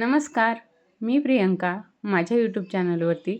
नमस्कार मी प्रियंका. माझ्या यूट्यूब चॅनलवरती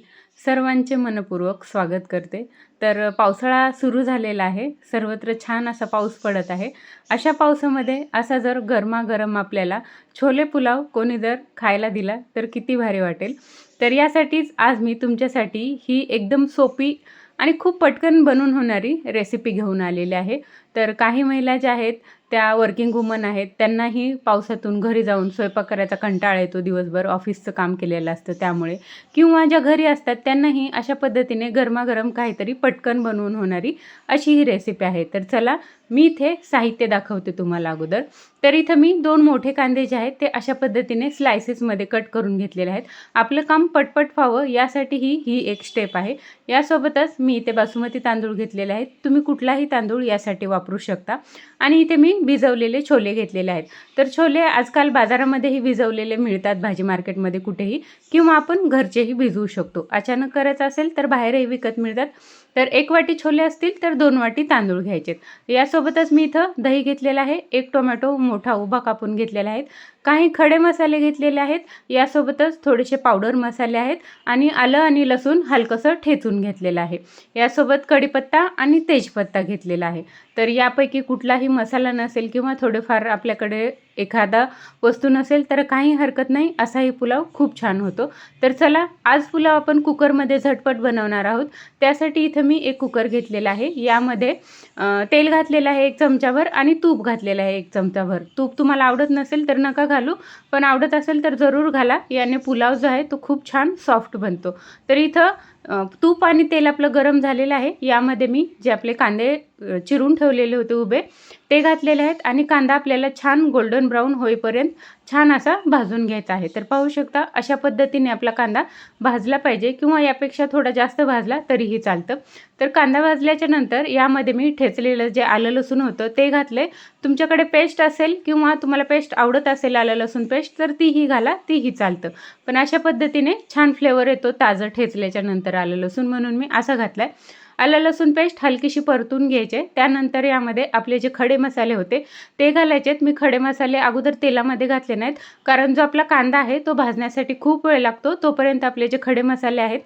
सर्वांचे मनपूर्वक स्वागत करते. तर पावसाळा सुरू झालेला आहे. सर्वत्र छान असा पाऊस पडत आहे. अशा पावसामध्ये असा जर गरमागरम आपल्याला छोले पुलाव कोणी जर खायला दिला तर किती भारी वाटेल. तर यासाठीच आज मी तुमच्यासाठी ही एकदम सोपी आणि खूप पटकन बनून होणारी रेसिपी घेऊन आलेली आहे. तर काही महिला ज्या आहेत त्या वर्किंग वुमन आहेत त्यांनाही पावसातून घरी जाऊन स्वयंपाक करायचा कंटाळा येतो दिवसभर ऑफिसचं काम केलेलं असतं त्यामुळे. किंवा ज्या घरी असतात त्यांनाही अशा पद्धतीने गरमागरम काहीतरी पटकन बनवून होणारी अशी ही रेसिपी आहे. तर चला मी इथे साहित्य दाखवते तुम्हाला अगोदर. तर इथं मी दोन मोठे कांदे जे आहेत ते अशा पद्धतीने स्लायसेसमध्ये कट करून घेतलेले आहेत. आपलं काम पटपट व्हावं यासाठी ही ही एक स्टेप आहे. यासोबतच मी इथे बासुमती तांदूळ घेतलेले आहेत. तुम्ही कुठलाही तांदूळ यासाठी वापरू शकता. आणि इथे मी भिजवलेले छोले घेतलेले आहेत. तर छोले आजकाल बाजारामध्येही भिजवलेले मिळतात भाजी मार्केटमध्ये कुठेही. किंवा आपण घरचेही भिजवू शकतो. अचानक करायचं असेल तर बाहेरही विकत मिळतात. तर एक वाटी छोले असतील तर दोन वाटी तांदूळ घ्यायचेत. यासोबतच मी इथं दही घेतलेलं आहे एक टोमॅटो मोठा उभा कापून घेतलेला आहे. काही खडे मसाले घेतलेले आहेत. यासोबतच थोडेसे पावडर मसाले आहेत आणि आलं आणि लसूण हलकंसं ठेचून घेतलेलं आहे. यासोबत कढीपत्ता आणि तेजपत्ता घेतलेला आहे. तर यापैकी कुठलाही मसाला नसेल किंवा थोडेफार आपल्याकडे एखादा वस्तू नसेल तर काही हरकत नाही असाही पुलाव खूप छान होतो. तर चला आज पुलाव आपण कुकरमध्ये झटपट बनवणार आहोत. त्यासाठी इथं मी एक कुकर घेतलेला आहे. यामध्ये तेल घातलेलं आहे एक चमचाभर आणि तूप घातलेलं आहे एक चमचाभर. तूप तुम्हाला आवडत नसेल तर नका घालू. पण आवडत असेल तर जरूर घाला. याने पुलाव जो आहे तो खूप छान सॉफ्ट बनतो. तर इथं तूप आणि तेल आपलं गरम झालेलं आहे. यामध्ये मी जे आपले कांदे चिरून ठेवलेले होते उभे ते घातलेले आहेत आणि कांदा आपल्याला छान गोल्डन ब्राऊन होईपर्यंत छान असा भाजून घ्यायचा आहे. तर पाहू शकता अशा पद्धतीने आपला कांदा भाजला पाहिजे किंवा यापेक्षा थोडा जास्त भाजला तरीही चालतं. तर कांदा भाजल्याच्या नंतर यामध्ये मी ठेचलेलं जे आलं लसूण होतं ते घातले तुमच्याकडे पेस्ट असेल किंवा तुम्हाला पेस्ट आवडत असेल आलं लसूण पेस्ट तर तीही घाला तीही चालतं. पण अशा पद्धतीने छान फ्लेवर येतो ताजं ठेचल्याच्या नंतर. आलं लसूण म्हणून मी असं घातलं आहे आलं लसूण पेस्ट हलकीशी परतून घ्यायचे. त्यानंतर यामध्ये आपले जे खडे मसाले होते ते घालायचेत. मी खडे मसाले अगोदर तेलामध्ये घातले नाहीत. कारण जो आपला कांदा आहे तो भाजण्यासाठी खूप वेळ लागतो. तोपर्यंत आपले जे खडे मसाले आहेत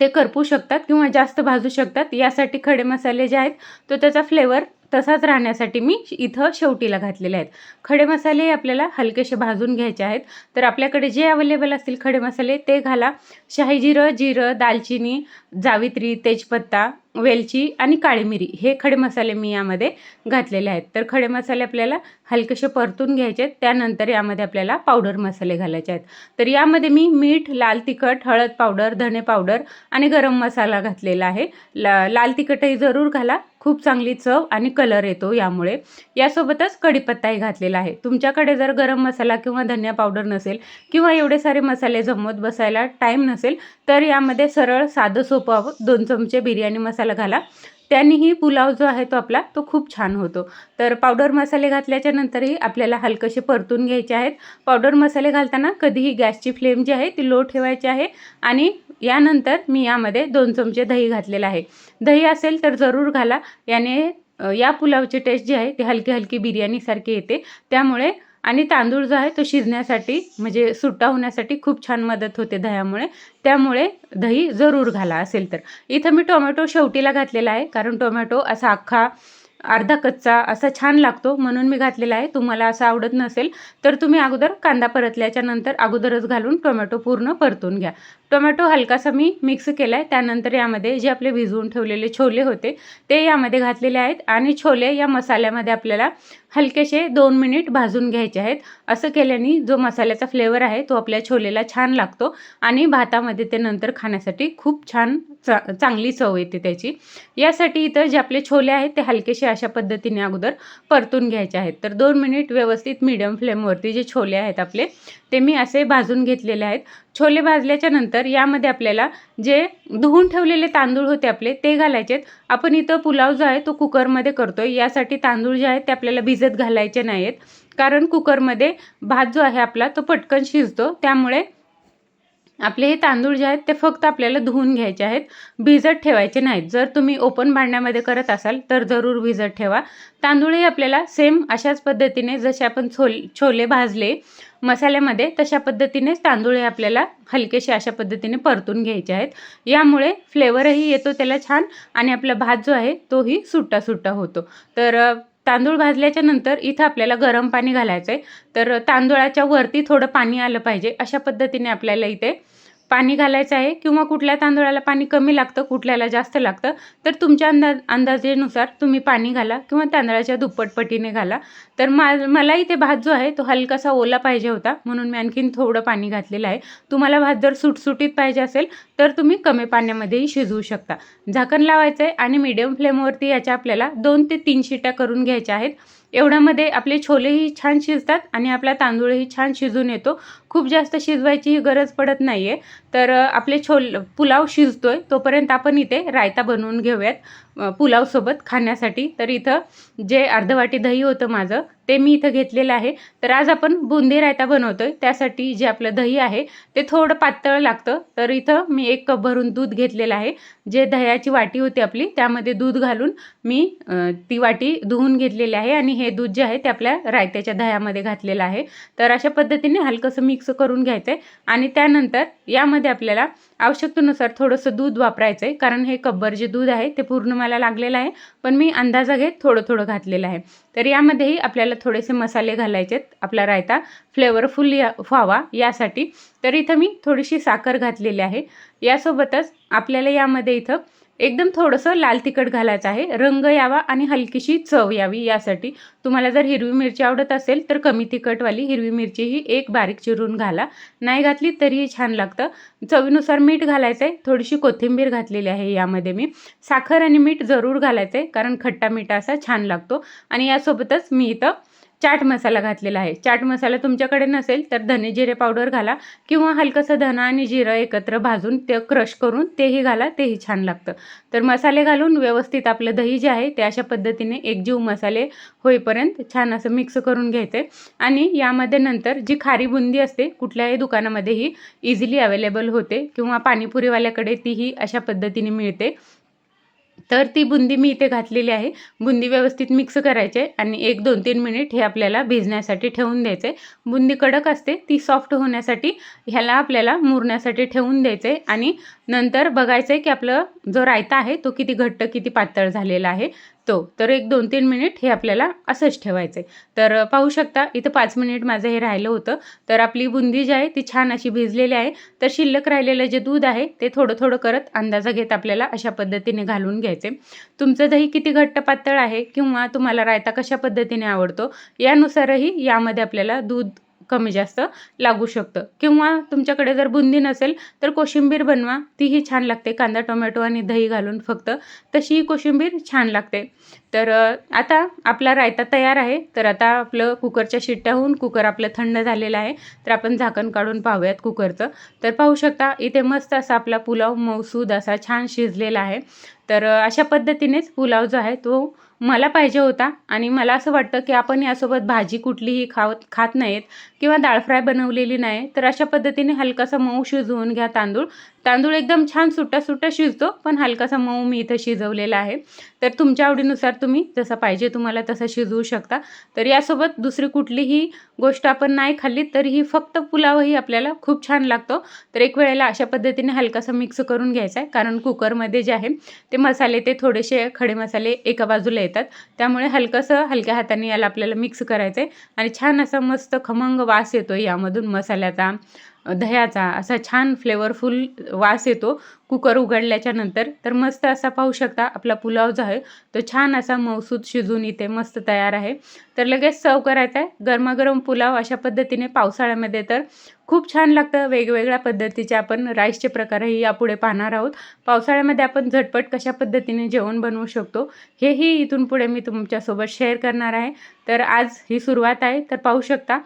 ते करपू शकतात किंवा जास्त भाजू शकतात. यासाठी खडे मसाले जे आहेत तो त्याचा फ्लेवर तसाच राहण्यासाठी मी इथं शेवटीला घातलेले आहेत. खडे मसाले आपल्याला हलकेसे भाजून घ्यायचे आहेत. तर आपल्याकडे जे अवेलेबल असतील खडे मसाले ते घाला. शाही जिरं जिरं दालचिनी जावित्री तेजपत्ता वेलची आणि काळी मिरी हे खडे मसाले मी यामध्ये घातलेले आहेत. तर खडे मसाले आपल्याला हलकेसे परतून घ्यायचे आहेत. त्यानंतर यामध्ये आपल्याला पावडर मसाले घालायचे आहेत. तर यामध्ये मी मीठ लाल तिखट हळद पावडर धणे पावडर आणि गरम मसाला घातलेला आहे. ला लाल तिखटही जरूर घाला. खूप चांगली चव आणि कलर येतो यामुळे. यासोबतच कढीपत्ताही घातलेला आहे. तुमच्याकडे जर गरम मसाला किंवा धनिया पावडर नसेल किंवा एवढे सारे मसाले जमवत बसायला टाईम नसेल तर यामध्ये सरळ साधं सोपं दोन चमचे बिर्याणी मसाला घाला. त्यांनीही पुलाव जो आहे तो आपला तो खूप छान होतो. तर पावडर मसाले घातल्याच्या नंतरही आपल्याला हलकसे परतून घ्यायचे आहेत. पावडर मसाले घालताना कधीही गॅसची फ्लेम जी आहे ती लो ठेवायची आहे आणि यानंतर मी यामध्ये दोन चमचे दही घातलेलं आहे. दही असेल तर जरूर घाला. याने या पुलावची टेस्ट जी आहे ती हलकी हलकी बिर्याणीसारखी येते. त्यामुळे आणि तांदूळ जो आहे तो शिजण्यासाठी म्हणजे सुट्टा होण्यासाठी खूप छान मदत होते दह्यामुळे. त्यामुळे दही जरूर घाला असेल तर. इथं मी टोमॅटो शेवटीला घातलेला आहे कारण टोमॅटो असा अख्खा अर्धा कच्चा असा छान लागतो. म्हणून मी घातलेला आहे. तुम्हाला असं आवडत नसेल तर तुम्ही अगोदर कांदा परतल्याच्या नंतर अगोदरच घालून टोमॅटो पूर्ण परतून घ्या. टोमॅटो हलकासा मी मिक्स केला आहे त्यानंतर यामध्ये जे आपले भिजवून ठेवलेले छोले होते ते यामध्ये घातलेले आहेत. आणि छोले या मसाल्यामध्ये आपल्याला हलकेसे दोन मिनिट भाजून घ्यायचे आहेत. असं केल्याने जो मसाल्याचा फ्लेवर आहे तो आपल्या छोलेला छान लागतो. आणि भातामध्ये ते नंतर खाण्यासाठी खूप छान चा चांगली चव येते त्याची. यासाठी इथं जे आपले छोले आहेत ते हलकेसे अशा पद्धतीने अगोदर परतून घ्यायचे आहेत. तर दोन मिनिट व्यवस्थित मीडियम फ्लेमवरती जे छोले आहेत आपले ते मी असे भाजून घेतलेले आहेत. छोले भाजल्याच्या नंतर यामध्ये आपल्याला जे धुवून ठेवलेले तांदूळ होते आपले ते घालायचेत. आपण इथं पुलाव जो आहे तो कुकरमध्ये करतोय. यासाठी तांदूळ जे आहेत ते आपल्याला भिजत घालायचे नाही आहेत कारण कुकरमध्ये भात जो आहे आपला तो पटकन शिजतो. त्यामुळे आपले हे तांदूळ जे आहेत ते फक्त आपल्याला धुवून घ्यायचे आहेत भिजत ठेवायचे नाहीत. जर तुम्ही ओपन भांड्यामध्ये करत असाल तर जरूर भिजत ठेवा. तांदूळही आपल्याला सेम अशाच पद्धतीने जसे आपण छोल छोले भाजले मसाल्यामध्ये तशा पद्धतीनेच तांदूळ हे आपल्याला हलकेसे अशा पद्धतीने परतून घ्यायचे आहेत. यामुळे फ्लेवरही येतो त्याला छान आणि आपला भात जो आहे तोही सुट्टा सुट्टा होतो. तर तांदूळ भाजल्याच्या नंतर इथं आपल्याला गरम पाणी घालायचं आहे तर तांदूळाच्या वरती थोडं पाणी आलं पाहिजे अशा पद्धतीने आपल्याला इथे पाणी घालायचं आहे किंवा कुठल्या तांदळाला पाणी कमी लागतं कुठल्याला जास्त लागतं तर तुमच्या अंदाज अंदाजेनुसार तुम्ही पाणी घाला किंवा तांदळाच्या दुप्पटपटीने घाला. तर मा मला इथे भात जो आहे तो हलकासा ओला पाहिजे होता म्हणून मी आणखीन थोडं पाणी घातलेलं आहे. तुम्हाला भात जर सुटसुटीत पाहिजे असेल तर तुम्ही कमी पाण्यामध्येही शिजवू शकता. झाकण लावायचं आहे आणि मीडियम फ्लेमवरती याच्या आपल्याला दोन ते तीन शिट्या करून घ्यायच्या आहेत. एवढ्यामध्ये आपले छोलेही छान शिजतात आणि आपला तांदूळही छान शिजून येतो. खूप जास्त शिजवायचीही गरज पडत नाही आहे तर आपले छोल पुलाव शिजतो आहे तोपर्यंत आपण इथे रायता बनवून घेऊयात पुलावसोबत खाण्यासाठी. तर इथं जे अर्धवाटी दही होतं माझं ते मी इथं घेतलेलं आहे. तर आज आपण बुंदी रायता बनवतोय. त्यासाठी जे आपलं दही आहे ते थोडं पातळ लागतं. तर इथं मी एक कप भरून दूध घेतलेलं आहे. जे दह्याची वाटी होती आपली त्यामध्ये दूध घालून मी ती वाटी धुवून घेतलेली आहे आणि हे दूध जे आहे ते आपल्या रायत्याच्या दह्यामध्ये घातलेलं आहे. तर अशा पद्धतीने हलकंसं मिक्स करून घ्यायचं आहे आणि त्यानंतर यामध्ये आपल्याला आवश्यकतेनुसार थोडंसं दूध वापरायचं आहे कारण हे कब्बर जे दूध आहे ते पूर्ण मला लागलेलं आहे. पण मी अंदाजा घेत थोडं थोडं घातलेलं आहे. तर यामध्येही आपल्याला थोडेसे मसाले घालायचे आहेत आपला रायता फ्लेवरफुल या व्हावा यासाठी. तर इथं मी थोडीशी साखर घातलेली आहे. यासोबतच आपल्याला यामध्ये इथं एकदम थोडंसं लाल तिखट घालायचं आहे. रंग यावा आणि हलकीशी चव यावी यासाठी. तुम्हाला जर हिरवी मिरची आवडत असेल तर कमी तिखटवाली हिरवी मिरची ही एक बारीक चिरून घाला. नाही घातली तरीही छान लागतं. चवीनुसार मीठ घालायचं आहे थोडीशी कोथिंबीर घातलेली आहे यामध्ये मी. साखर आणि मीठ जरूर घालायचं आहे कारण खट्टा मीठा असा छान लागतो. आणि यासोबतच मी इथं चाट मसाला घातलेला आहे. चाट मसाला तुमच्याकडे नसेल तर धने जिरे पावडर घाला किंवा हलकंसं धना आणि जिरं एकत्र भाजून ते क्रश करून तेही घाला तेही छान लागतं. तर मसाले घालून व्यवस्थित आपलं दही जे आहे ते अशा पद्धतीने एकजीव मसाले होईपर्यंत छान असं मिक्स करून घ्यायचं. आणि यामध्ये नंतर जी खारी बुंदी असते कुठल्याही दुकानामध्येही इझिली अवेलेबल होते किंवा पाणीपुरीवाल्याकडे तीही अशा पद्धतीने मिळते. तर ती बुंदी मी इथे घातलेली आहे. बुंदी व्यवस्थित मिक्स करायचे आणि एक दोन तीन मिनिट हे आपल्याला भिजण्यासाठी ठेवून द्यायचे बुंदी कडक असते ती सॉफ्ट होण्यासाठी ह्याला आपल्याला मुरण्यासाठी ठेवून द्यायचे आणि नंतर बघायचं आहे की आपलं जो रायता आहे तो किती घट्ट किती पातळ झालेला आहे तो. तर एक दोन तीन मिनिट हे आपल्याला असंच ठेवायचं आहे तर पाहू शकता इथं पाच मिनिट माझं हे राहिलं होतं. तर आपली बुंदी जी आहे ती छान अशी भिजलेली आहे. तर शिल्लक राहिलेलं जे दूध आहे ते थोडं थोडं करत अंदाजा घेत आपल्याला अशा पद्धतीने घालून घ्यायचे तुमचं दही किती घट्ट पातळ आहे किंवा तुम्हाला रायता कशा पद्धतीने आवडतो यानुसारही यामध्ये आपल्याला दूध कमी जास्त लागू शकतं. किंवा तुमच्याकडे जर बुंदी नसेल तर कोशिंबीर बनवा. तीही छान लागते. कांदा टोमॅटो आणि दही घालून फक्त तशी ही कोशिंबीर छान लागते. तर आता आपला रायता तयार आहे. तर आता आपलं कुकरच्या शिट्ट्याहून कुकर आपलं थंड झालेलं आहे. तर आपण झाकण काढून पाहूयात कुकरचं. तर पाहू शकता इथे मस्त असा आपला पुलाव मौसूद असा छान शिजलेला आहे. तर अशा पद्धतीनेच पुलाव जो आहे तो मला पाहिजे होता आणि मला असं वाटतं की आपण यासोबत भाजी कुठलीही खावत खात नाहीत किंवा डाळ फ्राय बनवलेली नाही तर अशा पद्धतीने हलकासा मऊ शिजवून घ्या तांदूळ. तांदूळ एकदम छान सुट्टा सुट्टा शिजतो पण हलकासा मऊ मी इथं शिजवलेला आहे. तर तुमच्या आवडीनुसार तुम्ही जसं पाहिजे तुम्हाला तसं शिजवू शकता. तर यासोबत दुसरी कुठलीही गोष्ट आपण नाही खाल्ली तरीही फक्त पुलावही आपल्याला खूप छान लागतो. तर एक वेळेला अशा पद्धतीने हलकासा मिक्स करून घ्यायचा आहे कारण कुकरमध्ये जे आहे ते मसाले ते थोडेसे खडे मसाले एका बाजूला येतात. त्यामुळे हलकंसं हलक्या हाताने याला आपल्याला मिक्स करायचं आहे आणि छान असा मस्त खमंग वास येतो यामधून मसाल्याचा. दह्याचा असा छान फ्लेवरफुल वास येतो. कुकर उघडल्याच्या नंतर तर मस्त असा पाहू शकता आपला पुलाव जो आहे तो छान असा मौसूद शिजून इथे मस्त तयार आहे. तर लगेच सर्व करायचा आहे. गरमागरम पुलाव अशा पद्धतीने पावसाळ्यामध्ये तर खूप छान लागतं. वेगवेगळ्या पद्धतीचे आपण राईसचे प्रकारही यापुढे पाहणार आहोत. पावसाळ्यामध्ये आपण झटपट कशा पद्धतीने जेवण बनवू शकतो हेही इथून पुढे मी तुमच्यासोबत शेअर करणार आहे. तर आज ही सुरुवात आहे. तर पाहू शकता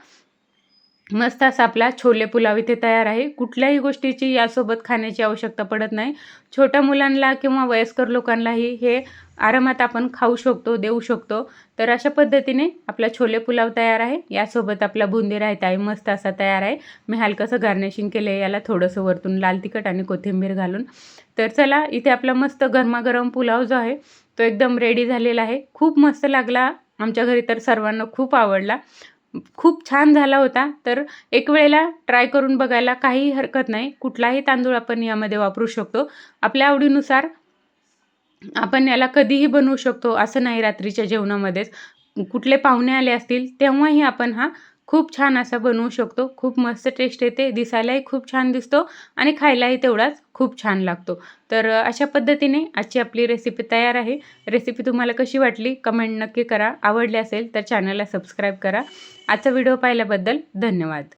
मस्त असा आपला छोले पुलाव इथे तयार आहे. कुठल्याही गोष्टीची यासोबत खाण्याची आवश्यकता पडत नाही. छोट्या मुलांना किंवा वयस्कर लोकांनाही हे आरामात आपण खाऊ शकतो देऊ शकतो. तर अशा पद्धतीने आपला छोले पुलाव तयार आहे. यासोबत आपला बुंदी रायता आहे. मस्त असा तयार आहे. मी हलकंसं गार्निशिंग केलं आहे याला थोडंसं वरतून लाल तिखट आणि कोथिंबीर घालून. तर चला इथे आपला मस्त गरमागरम पुलाव जो आहे तो एकदम रेडी झालेला आहे. खूप मस्त लागला. आमच्या घरी तर सर्वांना खूप आवडला. खूप छान झाला होता. तर एक वेळेला ट्राय करून बघायला काही हरकत नाही. कुठलाही तांदूळ आपण यामध्ये वापरू शकतो. आपल्या आवडीनुसार आपण याला कधीही बनवू शकतो असं नाही रात्रीच्या जेवणामध्येच. कुठले पाहुणे आले असतील तेव्हाही आपण हा खूप छान असा बनवू शकतो. खूप मस्त टेस्ट येते. दिसायलाही खूप छान दिसतो आणि खायलाही तेवढाच खूप छान लागतो. तर अशा पद्धतीने आजची आपली रेसिपी तयार आहे. रेसिपी तुम्हाला कशी वाटली? कमेंट नक्की करा. आवडली असेल तर चॅनलला सबस्क्राईब करा. आजचा व्हिडिओ पाहिल्याबद्दल धन्यवाद.